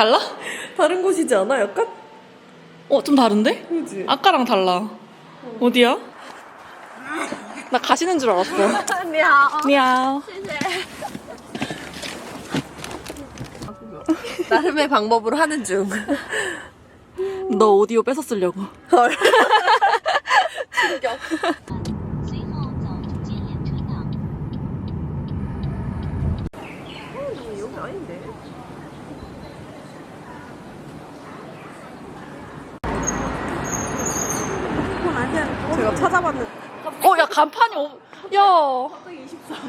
달라? 다른 곳이지 않아? 약간? 어, 좀 다른데? 그지? 아까랑 달라. 어. 디야나 가시는 줄 알았어. 미안. 미안. 나름의 방법으로 하는 중. 너 오디오 뺏어 쓰려고. 충격. 찾아봤는데 어, 야, 간판이 없, 야.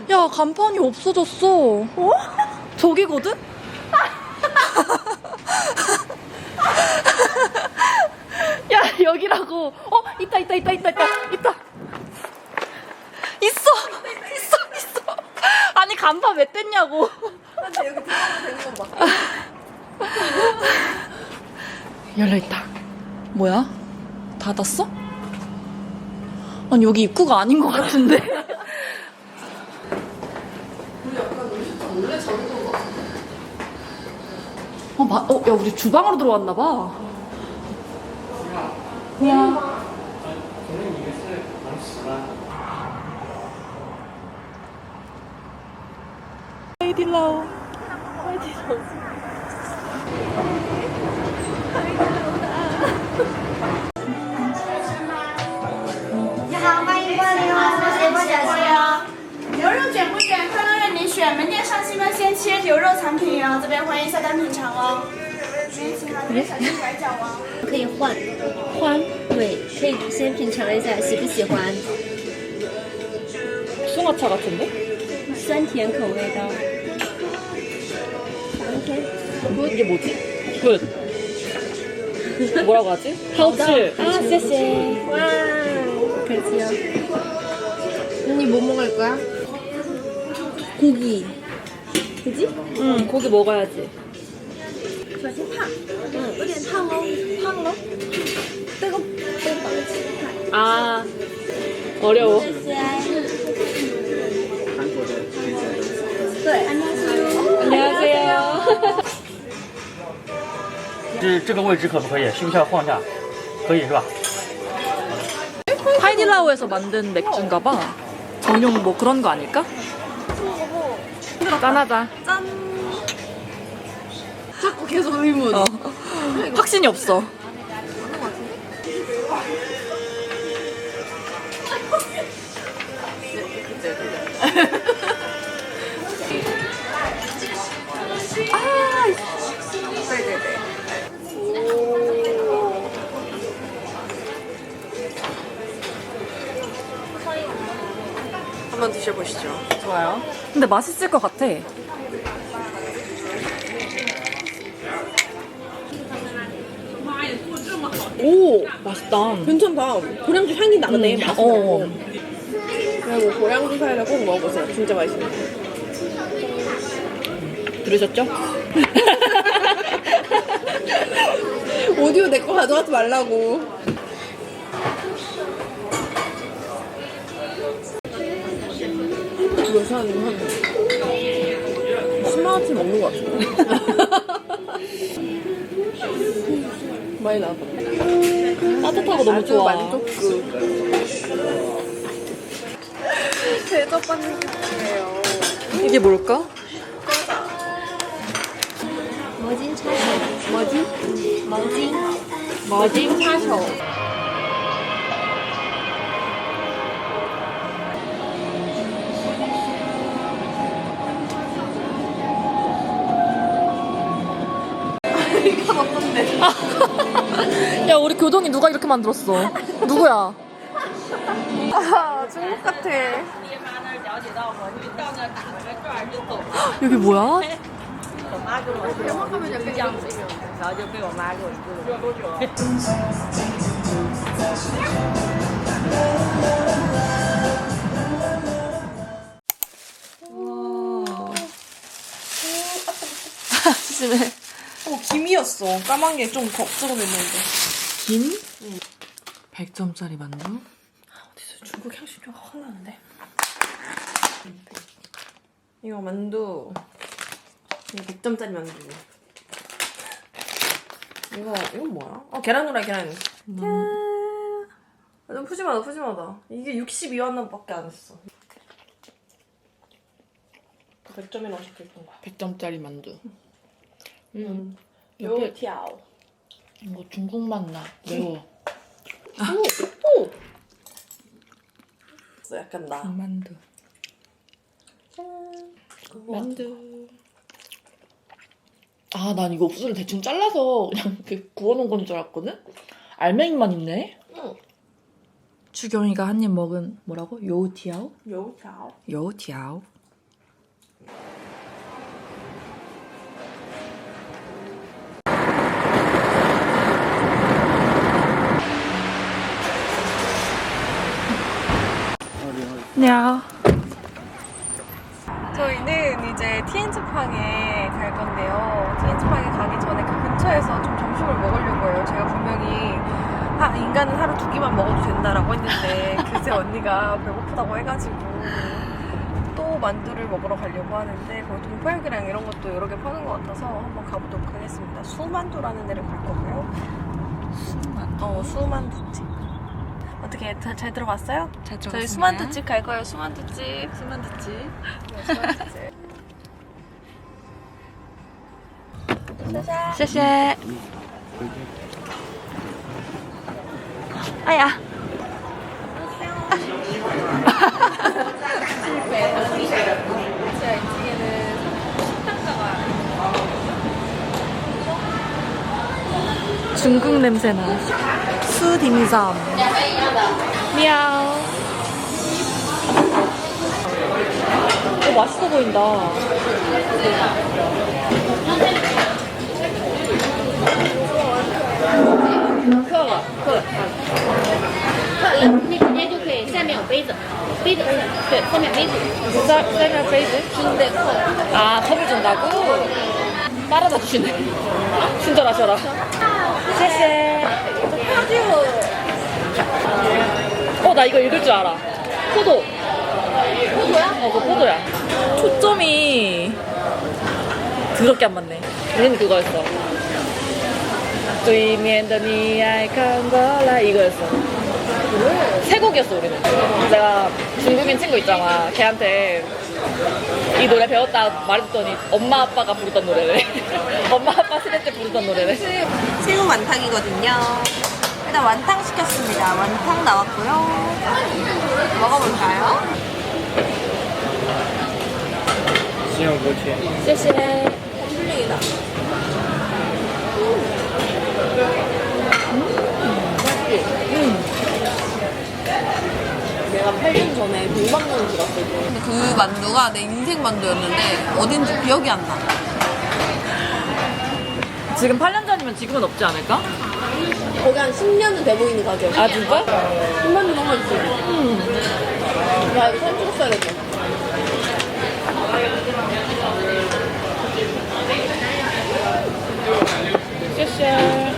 야, 간판이 없어졌어. 어? 저기거든? 야, 여기라고. 어, 있다, 있다, 있다, 있다, 있다, 있다. 있어! 있어, 있어. 아니, 간판 왜 뗐냐고. 근데 여기 들어가면 되는 건 봐. 열려있다. 뭐야? 닫았어? 아니, 여기 입구가 아닌 것 같은데? 어, 마, 어, 야, 우리 주방으로 들어왔나봐. 와. 하이딜라오. 牛肉产品哦，这边欢迎下单品尝哦。先请好，这边小心拐角哦。可以换，换，对，可以先品尝一下，喜不喜欢？ 숭아차 같은데? 酸甜口味的。이게 뭐지? 굿. 뭐라고 하지? 하우츠. 아, 쎄쎄. 와, 그렇지요. 언니 뭐 먹을 거야? 고기. 그지? 응, 고기 먹어야지. 首先烫，嗯，有点烫哦，烫了。这个这个绑 아, 어려워. 谢谢。对， 안녕하세요. 这这个位置可不可以？需不需要晃一下？可以是吧？ 하이딜라오에서 만든 맥주인가 봐. 전용 뭐 그런 거 아닐까? 짠하자. 자꾸 계속 의문. 어. 확신이 없어. 드셔보시죠. 좋아요. 근데 맛있을 것 같아. 오, 맛있다. 괜찮다. 고량주 향이 나네. 음, 맛이 어. 그리고 고량주 사이다 꼭 먹어보세요. 진짜 맛있어요. 들으셨죠? 오디오 내 거 가져가지 말라고. 그래서 한, 한 10만원쯤 먹는 것 같아요. 많이 나왔다. 따뜻하고 너무 좋아. 만족스. 대접받는 기분이에요. 이게 뭘까? 뭐지? 차쇼. 뭐지? 뭐지? 뭐지? 차쇼. 야 우리 교동이 누가 이렇게 만들었어? 누구야? 아, 중국 같아. 여기 뭐야? 와. 조심해. 어, 김이었어. 까만 게 좀 걱정을 했는데. 김? 100점짜리 만두? 어디서 중국 향신료가 확 나는데? 이거 만두. 이거 100점짜리 만두. 이거 이건 뭐야? 어 계란 후라이 계란. 짠. 완전 푸짐하다 푸짐하다. 이게 62원밖에 안 했어. 100점이라고 적혀있던 거야. 100점짜리 만두. 음. 요티아오. 이거 중국 맛 나. 매워. 오! 오! 약간 나. 만두. 그거 만두. 아, 난 이거 옥수수를 대충 잘라서 그냥 이렇게 구워놓은 건 줄 알았거든? 알맹이만 있네? 응. 주경이가 한 입 먹은 뭐라고? 요티아오? 요티아오. 요티아오. 야. 저희는 이제 티엔즈팡에 갈 건데요. 티엔즈팡에 가기 전에 그 근처에서 좀 점심을 먹으려고 해요. 제가 분명히 아, 인간은 하루 두 끼만 먹어도 된다라고 했는데 글쎄 언니가 배고프다고 해가지고 또 만두를 먹으러 가려고 하는데 거기 동파육이랑 이런 것도 여러 개 파는 것 같아서 한번 가보도록 하겠습니다. 수만두라는 데를 갈 거고요. 수만두? 어, 수만두집. 어떻게 다, 잘 들어봤어요? 잘 저희 수만두집 갈 거예요. 수만두집, 수만두집. 수만두집. 샤샤. 아야. 중국 냄새 나. 수딤섬. 미야오. 오, 맛있어 보인다.你直接就可以，下面有杯子，杯子对，后面杯子。 쌀, 쌀면 페이즈? 준대 컵. 아, 컵을 준다고? 따라다 주시네. 친절하셔라. 쎄쎄. 어, 나 이거 읽을 줄 알아. 포도. 포도야? 어, 그 포도야. 초점이 더럽게 안 맞네. 우리는 그거였어. 对面的你爱看过来 이거였어. 세 곡이었어 우리는. 내가 중국인 친구 있잖아. 걔한테 이 노래 배웠다 말했더니 엄마 아빠가 부르던 노래래. 엄마 아빠 세대 때 부르던 노래래. 필름 완탕이거든요. 일단 완탕 시켰습니다. 완탕 나왔고요. 먹어볼까요? 시영 8년 음. 전에 그 만두가 내 인생 만두였는데 어딘지 기억이 안 나. 지금 8년 전이면 지금은 없지 않을까? 거기 한 10년은 돼 보이는 가격. 아 진짜? 10만도 넘어졌지. 야, 이거 사진 찍었어야겠다. 쉐쉐.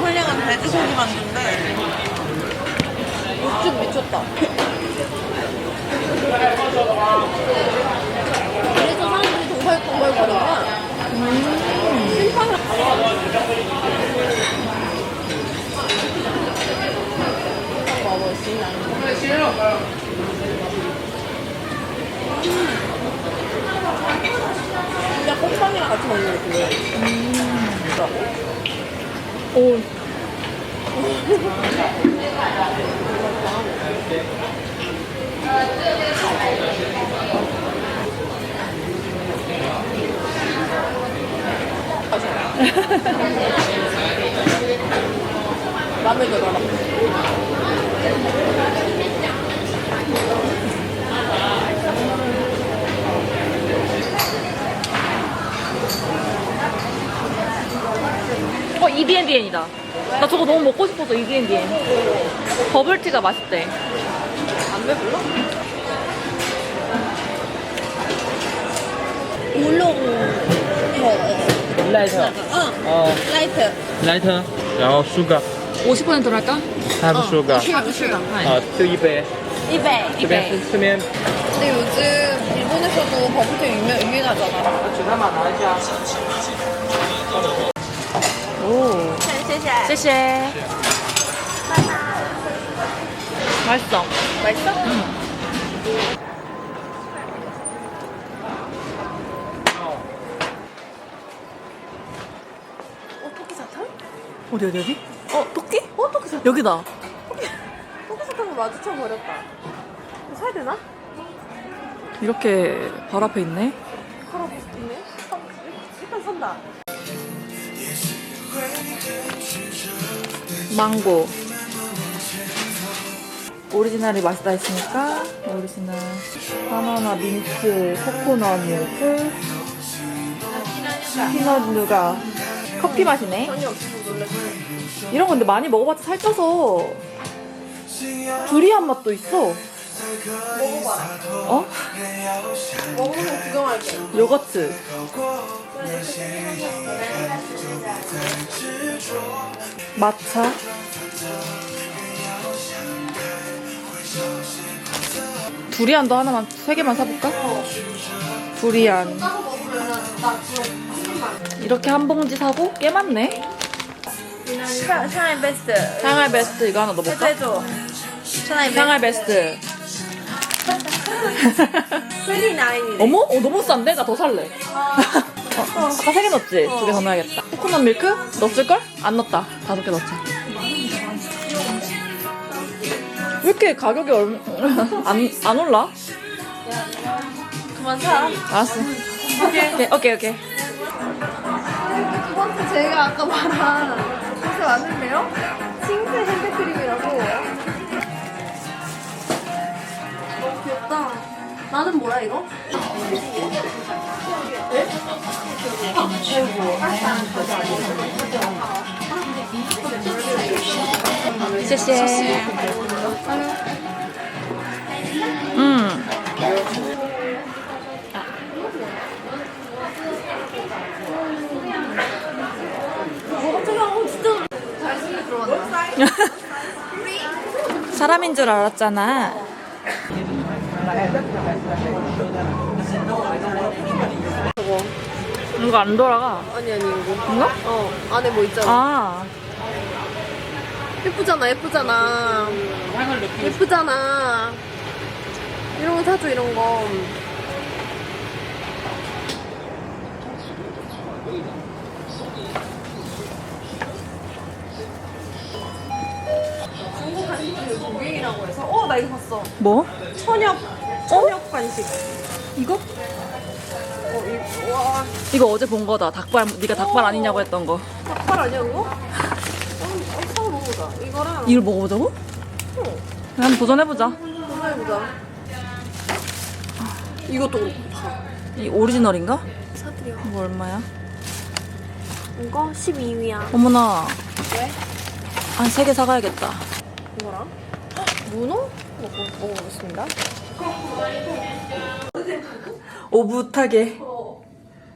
훌륭한 돼지고기 만두인데 육즙 미쳤다. 그래서 사람들이 동글동글 거리구나. 심판을 진짜 콩빵이랑 같이 먹는 느낌이야. 오. 마음에 들어. 어 EDNDN이다. 나 저거 너무 먹고 싶어서 EDNDN. 버블티가 맛있대. 안 배불러? 울롱 来特，哦， 라이트 来特，然后 sugar， 50%로 할까? have sugar， 샤브슈가 啊，就一杯， 이베 这边这边 근데 요즘 일본에서는 우리나라도 버블티 유명, 유행하잖아. 오. 谢谢。 쎄쎄. 맛있어. 맛있어? 어, 토끼 사탕? 어디, 어디, 어디? 어, 토끼? 어, 토끼 사탕. 여기다. 토끼 사탕을 마주쳐 버렸다. 사야 되나? 이렇게 바로 앞에 있네. 바로 있네? 일단 산다. 망고. 오리지널이 맛있다 했으니까 오리지널 바나나 민트 코코넛 밀크 피넛 누가 커피 맛이네. 이런 건데 많이 먹어봤자 살쪄서 두리안 맛도 있어. 먹어봐라. 어? 먹으면 구경할게. 요거트. 마차. 두리안도 하나만 세 개만 사볼까? 두리안. 이렇게 한 봉지 사고 꽤 많네. 샤인 베스트. 상하이 베스트 이거 하나 넣어볼까? 해줘. 샤인 상하이 베스트. 베스트. 나인이네. 어머? 어, 너무 싼데? 나 더 살래. 어, 아까 세개 넣었지? 두 개 더 넣어야겠다. 코코넛 밀크? 넣었을걸? 안 넣었다. 다섯 개 넣자. 왜 이렇게 가격이 얼... 안, 안 올라? 그만 사. 알았어. 오케이, 오케이, 오케이. 두 번째 제가 아까 말한 곳에 왔는데요. 칭스 핸드크림이라고. 너무 귀엽다. 나는 뭐야 이거? 음. 사람인 줄 알았잖아. 이거 안 돌아가. 아니 아니 이거. 이거? 어 안에 뭐 있잖아. 아, 예쁘잖아 예쁘잖아. 예쁘잖아. 이런 거 사줘 이런 거. 중국 간식이 요즘 유행이라고 해서 어나 이거 봤어. 뭐? 천엽 천엽 간식. 이거? 어 이거 와 이거 어제 본 거다. 닭발, 네가 닭발 아니냐고 했던 거. 닭발 아니야 그거? 어, 어 사서 먹어보자. 이거랑 이걸 먹어보자고? 한번 도전해보자. 한번 이것도 그렇고 다. 이 오리지널인가? 사드려. 이거 얼마야? 이거 12위야. 어머나. 왜? 한 세 개 사가야겠다. 이거랑 문어 먹고 먹어보겠습니다. 오붓하게.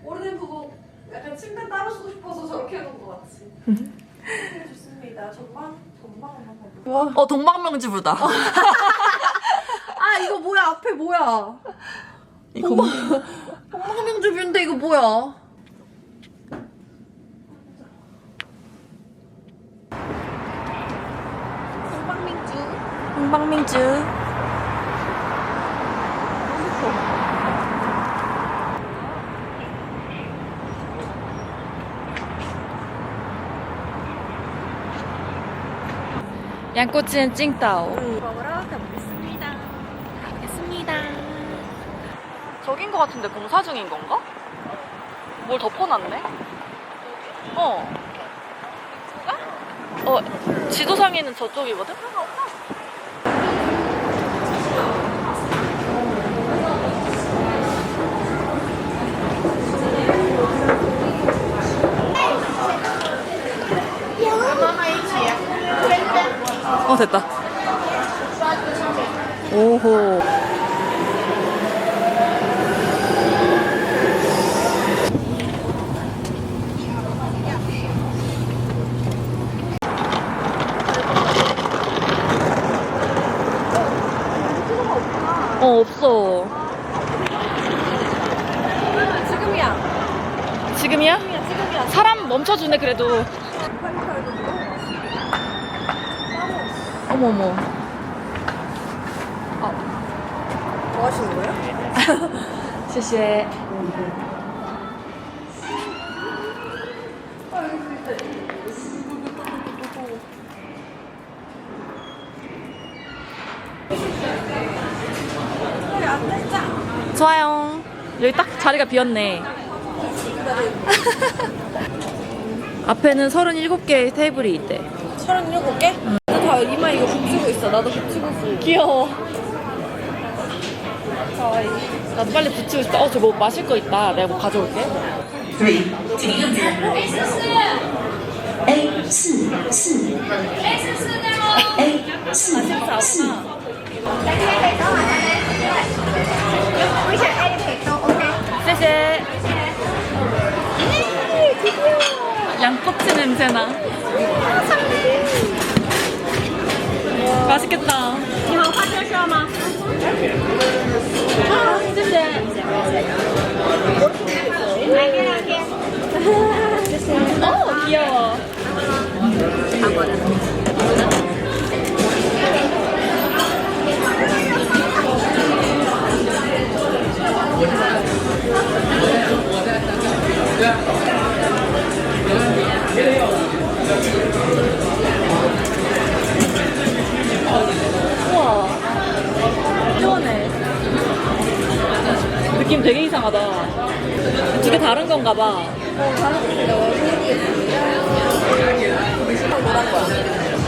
오래된 부부 약간 침대 따라주고 싶어서 저렇게 해놓은 것 같지. 네, 좋습니다. 전방 전방 한번. 어, 동방명주부다. 아 이거 뭐야 앞에 뭐야? 이거 뭐- 동방명주인데 이거 뭐야? 동방민주. 동방민주. 양꼬치는 찡따오. 먹으러 가보겠습니다. 가보겠습니다. 저긴 거 같은데 공사 중인 건가? 뭘 덮어놨네? 어. 어, 지도상에는 저쪽이거든? 어 됐다. 오호. 어 없어. 지금이야. 지금이야? 지금이야 지금이야. 사람 멈춰주네 그래도. 어머 어머. 뭐 하시는 거예요? 谢谢. 좋아요. 여기 딱 자리가 비었네. 앞에는 37개의 테이블이 있대. 37개? 나도 다 이마 이거 붙이고 있어. 나도 붙이고 있어. 귀여워. 나도 빨리 붙이고 싶다. 어, 저 뭐 마실 거 있다. 내가 뭐 가져올게. A 四四 A 四四。 谢谢. 양꼬치 냄새나. 맛있겠다. 이거 화채 시험아. 아, 힘든데. 오, 귀여워. 이상하다. 두 개 다른 건가 봐.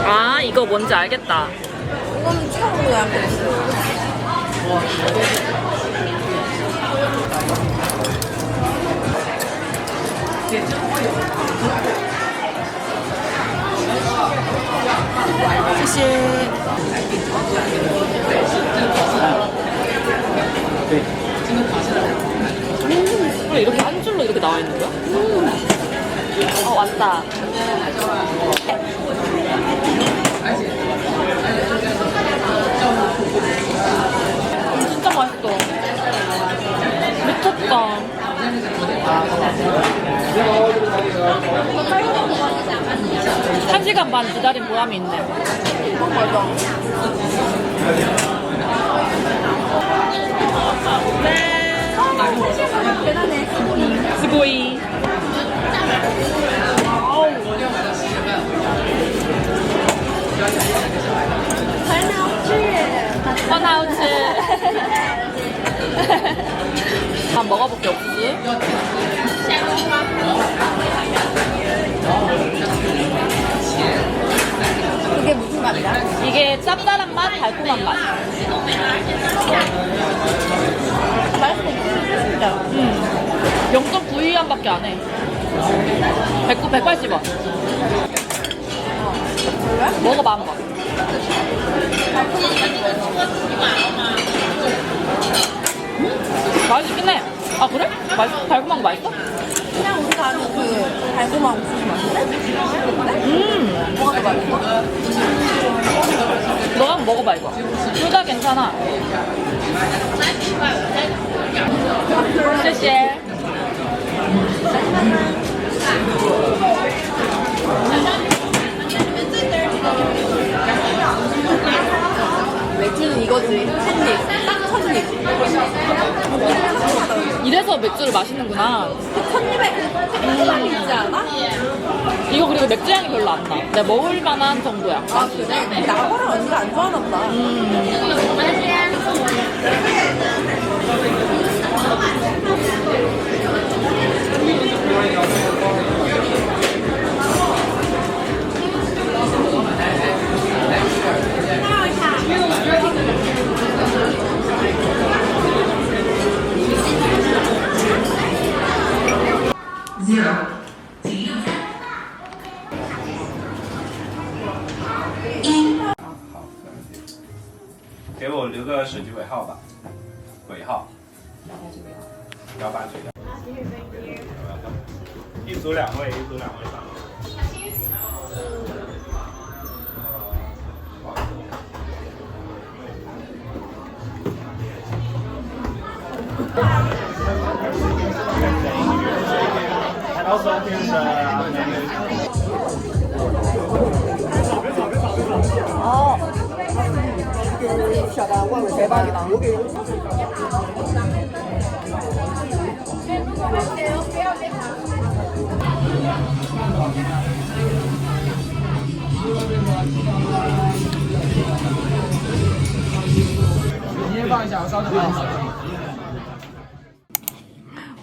아, 이거 뭔지 알겠다. 이거는 처음 왜 이렇게 한 줄로 이렇게 나와 있는 거야? 어, 왔다. 음, 진짜 맛있어. 미쳤다. 한 시간 반 기다린 보람이 있네. 맛있어. 네. 스고이. 헌하우츠. 다 먹어볼게 옥수수. 그게 무슨 맛이야? 이게 짭짤한 맛, 달콤한 맛. 음. 0.92원밖에 안 해. 109, 180원. 먹어봐, 한 번. 음? 맛있긴 해. 아, 그래? 맛있, 달콤한 거 맛있어? 그냥 우리가 아는 그 달콤한 옥수수 맛인데? 음. 뭐가 더 맛있어? 너가 한번 먹어봐, 이거. 둘 다 괜찮아. 谢谢. 맥주는 이거지. 첫입. 딱 첫입. 이래서 맥주를 마시는구나. 첫입에 그 색깔이 있지 않아? 이거 그리고 맥주 향이 별로 안 나. 내가 먹을 만한 정도야. 아, 그래? 나거랑 언니가 안 좋아하나 보다. Zero 给我留个手机尾号吧，尾号。幺八九幺。一组两位，一组两位。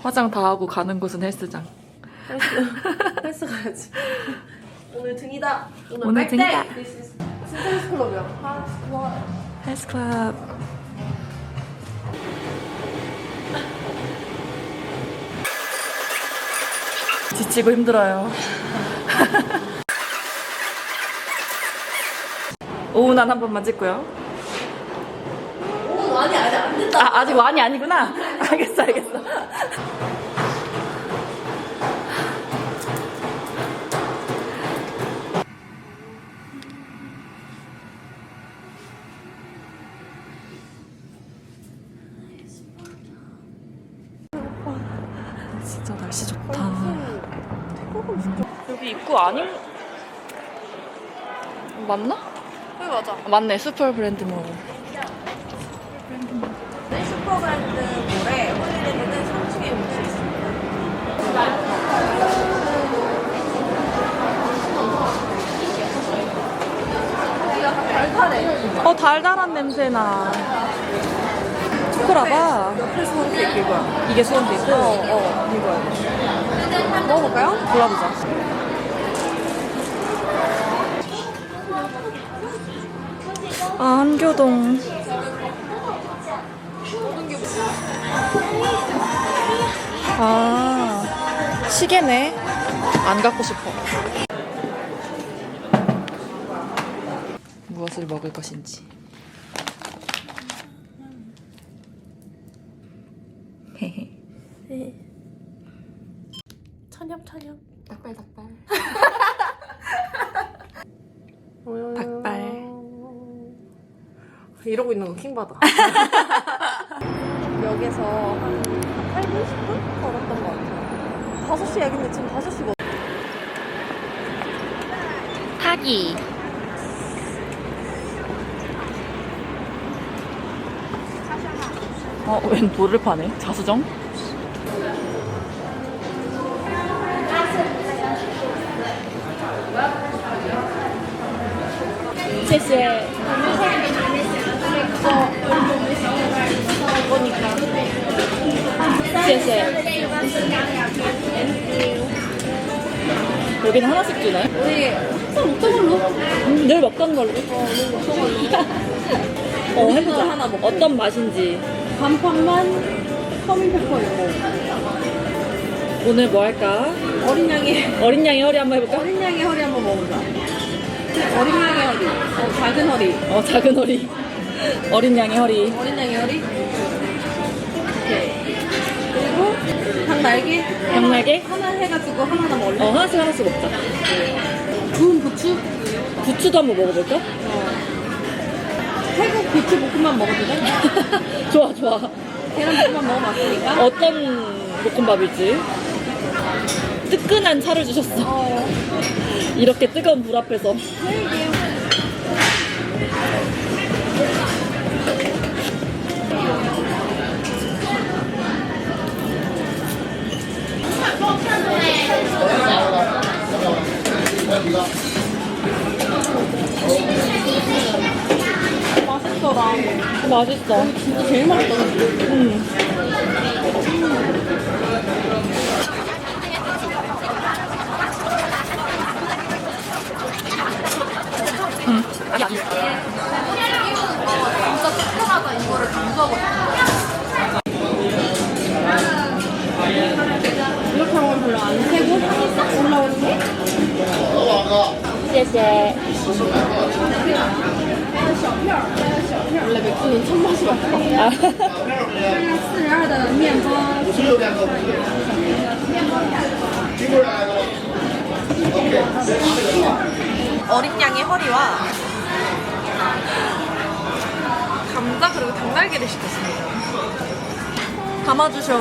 화장 다 하고 가는 곳은 헬스장. 헬스 가야지. 오늘 등이다. 오늘, 오늘. 등이다. 진짜 헬스 클럽이야. 아, 와. 헬스 클럽. 지치고 힘들어요. 오후 난한 번만 찍고요. 오, 아니, 아니, 안 된다. 아, 아직 완이 아니구나. 알겠어, 알겠어. 진짜 날씨 좋다. 여기 입구 아닌 맞나? 네, 맞아. 맞네, 슈퍼 브랜드 몰. 네, 슈퍼그랜드 몰에 홀리데이는 3층에 위치해 있습니다. 어 달달한 냄새 나. 초코라바. 옆에 소원 케이크 이거야. 이게 수원 케이크. 어, 어, 이거야. 먹어볼까요? 골라보자. 아 한교동. 아 시계네. 안 갖고 싶어. 무엇을 먹을 것인지. 천엽, 천엽. 닭발 닭발. 닭발. 이러고 있는 거 킹받아. 역에서 한 8분, 10분 걸었던 것 같아요. 5시 얘긴데 지금 5시거든. 타기. 어, 웬 돌을 파네? 자수정? 여기는 하나씩 주네. 우리 항상 먹던 걸로. 음, 늘 먹던 걸로. 어, 늘 먹던 걸로. 어, 해보자. 하나 먹고. 어떤 맛인지. 반판만 커밍페퍼 있고. 오늘 뭐 할까? 어린 양의, 어린 양의 허리 한번 해볼까? 어린 양의 허리 한번 먹어보자. 어린 양의 허리. 어, 작은 허리. 어, 작은 허리. 어린 양의 허리. 어린 양의 허리. 날개 양날개? 하나 해가지고 하나하나 먹을래? 어, 하나씩 하나씩 먹자. 구운 부추? 부추도 한번 먹어볼까? 태국 부추 볶음밥 먹어도 돼? 좋아, 좋아. 계란 볶음밥 먹어봤으니까. 어떤 볶음밥일지. 뜨끈한 차를 주셨어. 어. 이렇게 뜨거운 불 앞에서. 맛있더라. 맛있어. 진짜 제일 맛있더라. 아니, 아니. 진짜 특별하다 이거를 감수하거든. 이렇게 하면 별로 안 세고 향이 싹 올라오는 게? 谢谢。 원래 맥주는 참맛이 없어. 아, 四十二的面包。 어린 양의 허리와 감자 그리고 닭날개를 시켰습니다. 담아주셔.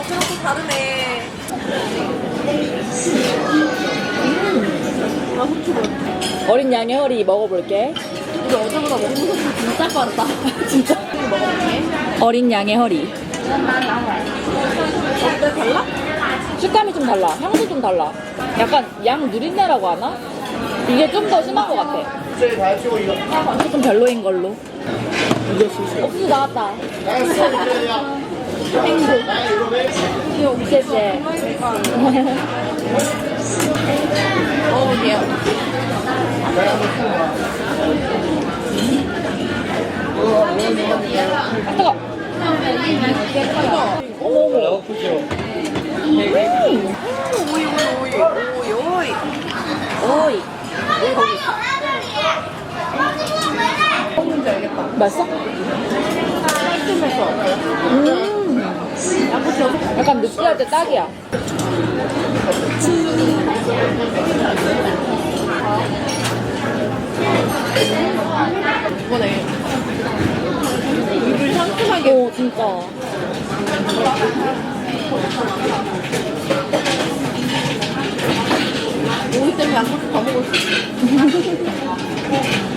어쩌면 또 다르네. 어린 양의 허리 먹어볼게. 우리 어제보다 먹는 속도 진짜 빠르다. 진짜. 어린 양의 허리. 어때 달라? 식감이 좀 달라. 향도 좀 달라. 약간 양 누린내라고 하나? 이게 좀 더 심한 것 같아. 조금 별로인 걸로. 옥수수 나왔다. 행복.谢谢. 먹어볼게요. 뜨거. 어머. 오이, 오이, 오이, 오이. 오이. 맛있어? 음. 약간 느끼할 때 딱이야. 이거네. 입을 상큼하게. 오, 진짜. 오이 때문에 양꼬치 다 먹을 수 있어.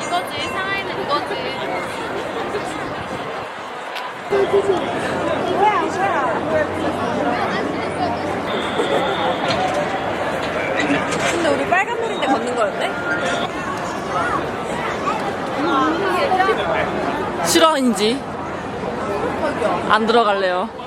이거지 상하이는 이거지. 근데 우리 빨간불인데 걷는 거였네? 실화인지 안 들어갈래요.